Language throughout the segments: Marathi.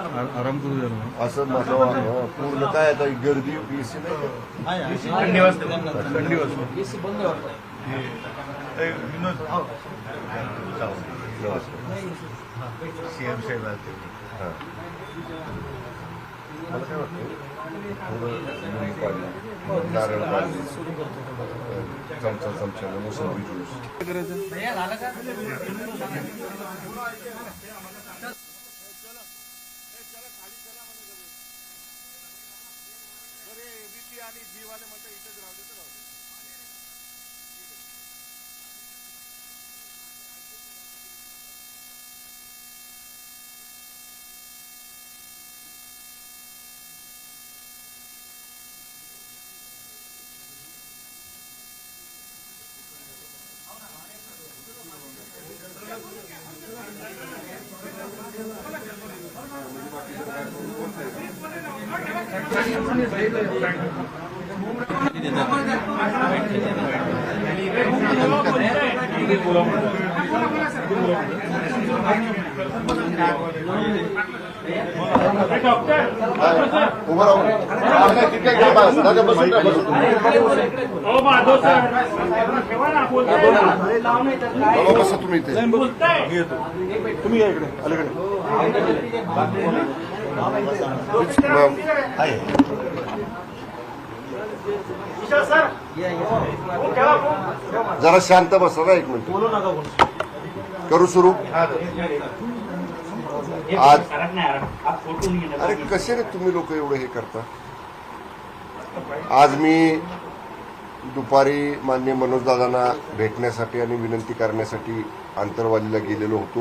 आराम करू द्या ना. असं माझं अं, पूर्ण काय आता गर्दी पीसी नाही का? थंडी वाजते. थंडी वाजते. सीएम साहेब आले हां. मला काय वाटतं थोडं लिंबू पाणी नारळ पाणी अं, चमचा चमचा मोसंबी ज्यूस. अरे बीपी आणि जीवाने म्हणतात इथेच राहू दे तर राहू दे उभं राहून नाही, तिकडे घ्या बस. दादा, बसून द्या, बसून द्या. बाबा, बसा तुम्ही इथे तुम्ही या इकडे अलीकडे मग, जरा शांत बसा ना एक मिनिट. करू सुरू? आज. अरे कसे रे तुम्ही लोक एवढं हे करता? आज मी दुपारी मान्य मनोजदादांना भेटण्यासाठी आणि विनंती करण्यासाठी आंतरवालीला गेलेलो होतो.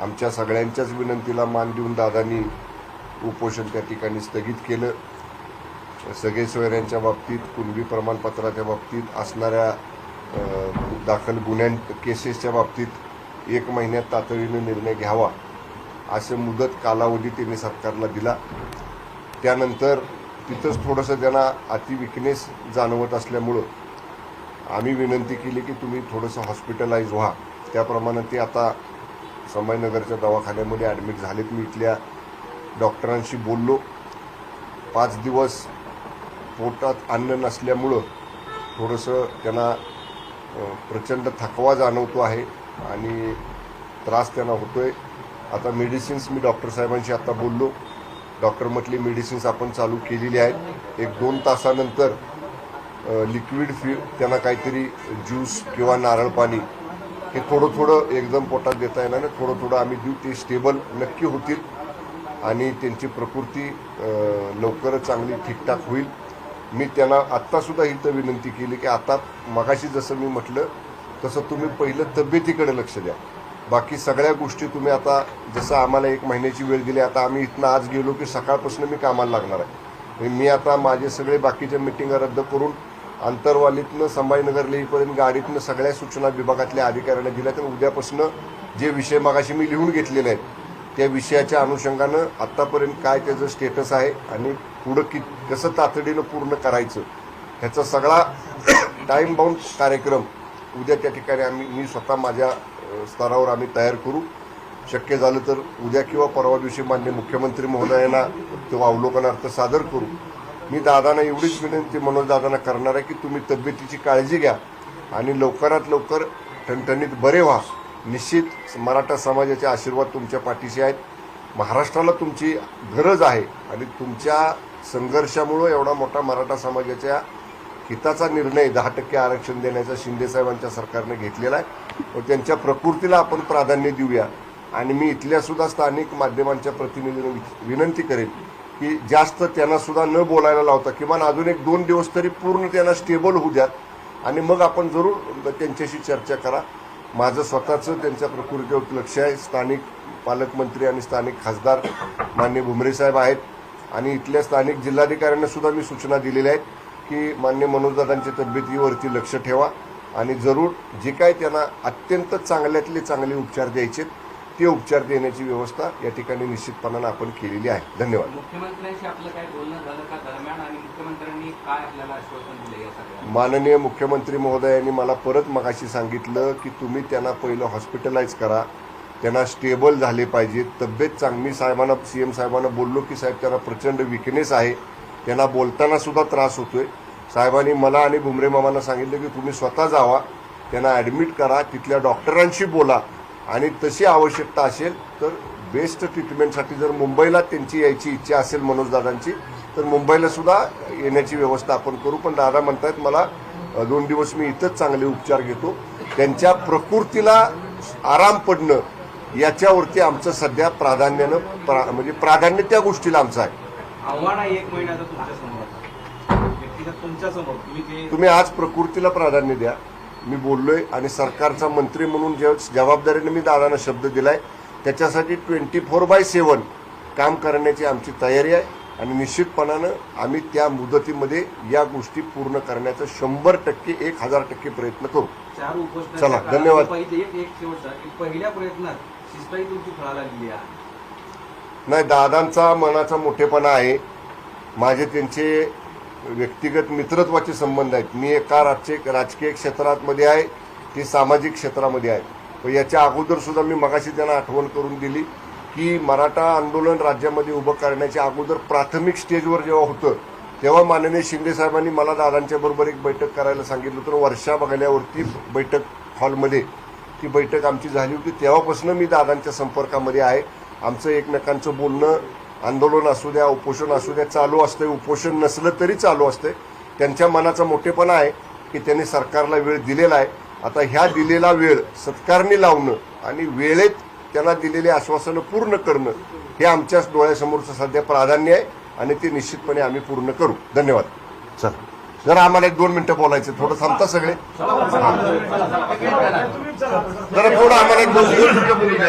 आमच्या सगळ्यांच्याच विनंतीला मान देऊन दादांनी उपोषण त्या ठिकाणी स्थगित केलं. सगळे सोयऱ्यांच्या बाबतीत कुणबी प्रमाणपत्राच्या बाबतीत असणाऱ्या दाखल गुन्ह्यां केसेसच्या बाबतीत एक महिन्यात तातडीनं निर्णय घ्यावा असं मुदत कालावधी त्यांनी सरकारला दिला. त्यानंतर तिथंच थोडंसं त्यांना अतिविकनेस जाणवत असल्यामुळं आम्ही विनंती केली की तुम्ही थोडंसं हॉस्पिटलाइज व्हा. त्याप्रमाणे ते आता संभाजीनगरच्या दवाखान्यामध्ये ॲडमिट झालेत. मी इथल्या डॉक्टरांशी बोललो. पाच दिवस पोटात अन्न नसल्यामुळं थोडंसं त्यांना प्रचंड थकवा जाणवतो आहे आणि त्रास त्यांना होतोय. आता मेडिसिन्स मी डॉक्टर साहेबांशी आता बोललो. डॉक्टर म्हटले मेडिसिन्स आपण चालू केलेली आहेत. एक दोन तासानंतर लिक्विड फी त्यांना काहीतरी ज्यूस किंवा नारळ पाणी हे थोडं थोडं एकदम पोटात देता येणार नाही. थोडं थोडं आम्ही देऊ. ते स्टेबल नक्की होतील. आणि त्यांची प्रकृती लवकरच चांगली ठीकठाक होईल. मी त्यांना आत्तासुद्धा इथं विनंती केली की आता मगाशी जसं मी म्हटलं तसं तुम्ही पहिलं तब्येतीकडे लक्ष द्या. बाकी सगळ्या गोष्टी तुम्ही आता जसं आम्हाला एक महिन्याची वेळ दिली आता आम्ही इथनं आज गेलो की सकाळपासून मी कामाला लागणार आहे. मी आता माझे सगळे बाकीच्या मिटिंगा रद्द करून आंतरवालीतनं संभाजीनगरला येईपर्यंत गाडीतनं सगळ्या सूचना विभागातल्या अधिकाऱ्यांना दिल्या तर उद्यापासून जे विषय मागाशी मी लिहून घेतलेले आहेत त्या विषयाच्या अनुषंगानं आत्तापर्यंत काय त्याचं स्टेटस आहे आणि पुढं कि कसं तातडीनं पूर्ण करायचं ह्याचा सगळा टाईम बाउंड कार्यक्रम उद्या त्या ठिकाणी आम्ही मी स्वतः माझ्या स्तरावर आम्ही तयार करू. शक्य झालं तर उद्या किंवा परवा दिवशी मान्य मुख्यमंत्री महोदयांना तो अवलोकनार्थ सादर करू. मी दादांना एवढीच विनंती मनोज दादांना करणार आहे की तुम्ही तब्येतीची काळजी घ्या आणि लवकरात लवकर ठणठणीत बरे व्हा. निश्चित मराठा समाजाचे आशीर्वाद तुमच्या पाठीशी आहेत. महाराष्ट्राला तुमची गरज आहे आणि तुमच्या संघर्षामुळं एवढा मोठा मराठा समाजाच्या हिताचा निर्णय दहा टक्के आरक्षण देण्याचा शिंदेसाहेबांच्या सरकारने घेतलेला आहे. व त्यांच्या प्रकृतीला आपण प्राधान्य देऊया. आणि मी इथल्यासुद्धा स्थानिक माध्यमांच्या प्रतिनिधींना वि- विनंती करेन की जास्त त्यांना सुद्धा न बोलायला लावता किमान अजून एक दोन दिवस तरी पूर्ण त्यांना स्टेबल होऊ द्यात. आणि मग आपण जरूर त्यांच्याशी चर्चा करा. माझं स्वतःचं त्यांच्या प्रकृतीवर लक्ष आहे. स्थानिक पालकमंत्री आणि स्थानिक खासदार मान्य भुमरे साहेब आहेत. आणि इथल्या स्थानिक जिल्हाधिकाऱ्यांना सुद्धा मी सूचना दिलेल्या आहेत की मान्य मनोजदादांच्या तब्येतीवरती लक्ष ठेवा. आणि जरूर जे काय त्यांना अत्यंत चांगल्यातले चांगले उपचार द्यायचे ते उपचार देण्याची व्यवस्था या ठिकाणी निश्चितपणानं आपण केलेली आहे. धन्यवाद. मुख्यमंत्र्यांशी आपलं काय बोलणं झालं का दरम्यान आणि मुख्यमंत्र्यांनी काय आपल्याला आश्वासन दिलं या सगळ्या माननीय मुख्यमंत्री महोदयांनी मला परत मगाशी सांगितलं की तुम्ही त्यांना पहिलं हॉस्पिटलाइज करा. त्यांना स्टेबल झाले पाहिजे तब्येत चांगली मी साहेबांना सी एम साहेबांना बोललो की साहेब त्यांना प्रचंड विकनेस आहे. त्यांना बोलताना सुद्धा त्रास होतोय. साहेबांनी मला आणि भुमरे मामांना सांगितलं की तुम्ही स्वतः जावा. त्यांना ॲडमिट करा. तिथल्या डॉक्टरांशी बोला. आणि तशी आवश्यकता असेल तर बेस्ट ट्रीटमेंटसाठी जर मुंबईला त्यांची यायची इच्छा असेल मनोजदादांची तर मुंबईला सुद्धा येण्याची व्यवस्था आपण करू. पण दादा म्हणतायत मला दोन दिवस मी इथंच चांगले उपचार घेतो. त्यांच्या प्रकृतीला आराम पडणं याच्यावरती आमचं सध्या प्राधान्यानं प्रा म्हणजे प्राधान्य त्या गोष्टीला आमचं आहे. आव्हान एक महिन्याचं तुम्ही आज प्रकृतीला प्राधान्य द्या. मी बोललोय आणि सरकारचा मंत्री म्हणून जे जबाबदारीने मी दादांना शब्द दिलाय त्याच्यासाठी ट्वेंटी फोर बाय सेवन काम करण्याची आमची तयारी आहे. आणि निश्चितपणानं आम्ही त्या मुदतीमध्ये या गोष्टी पूर्ण करण्याचा शंभर टक्के एक हजार टक्के प्रयत्न करू. चला, धन्यवाद. पहिल्या प्रयत्नात आहे. नाही दादांचा मनाचा मोठेपणा आहे. माझे त्यांचे व्यक्तिगत मित्रत्वाचे संबंध आहेत. मी एका राजकीय राजकीय क्षेत्रामध्ये आहे ती सामाजिक क्षेत्रामध्ये आहे. पण याच्या अगोदरसुद्धा मी मगाशी त्यांना आठवण करून दिली की मराठा आंदोलन राज्यामध्ये उभं करण्याच्या अगोदर प्राथमिक स्टेजवर जेव्हा होतं तेव्हा माननीय शिंदे साहेबांनी मला दादांच्या बरोबर एक बैठक करायला सांगितलं होतं. वर्षा बघल्यावरती बैठक हॉलमध्ये ती बैठक आमची झाली होती. तेव्हापासून मी दादांच्या संपर्कामध्ये आहे. आमचं एकमेकांचं बोलणं आंदोलन असू द्या उपोषण असू द्या चालू असते उपोषण नसलं तरी चालू असते त्यांच्या मनाचा मोठेपणा आहे की त्यांनी सरकारला वेळ दिलेला आहे. आता ह्या दिलेला वेळ सत्कारणी लावणं आणि वेळेत त्यांना दिलेली आश्वासनं पूर्ण करणं हे आमच्याच डोळ्यासमोरचं सध्या प्राधान्य आहे आणि ते निश्चितपणे आम्ही पूर्ण करू. धन्यवाद. चल. जरा आम्हाला एक दोन मिनिटं बोलायचं. थोडं थांबता सगळे? जरा थोडं आम्हाला एक दोन दोन मिनिटं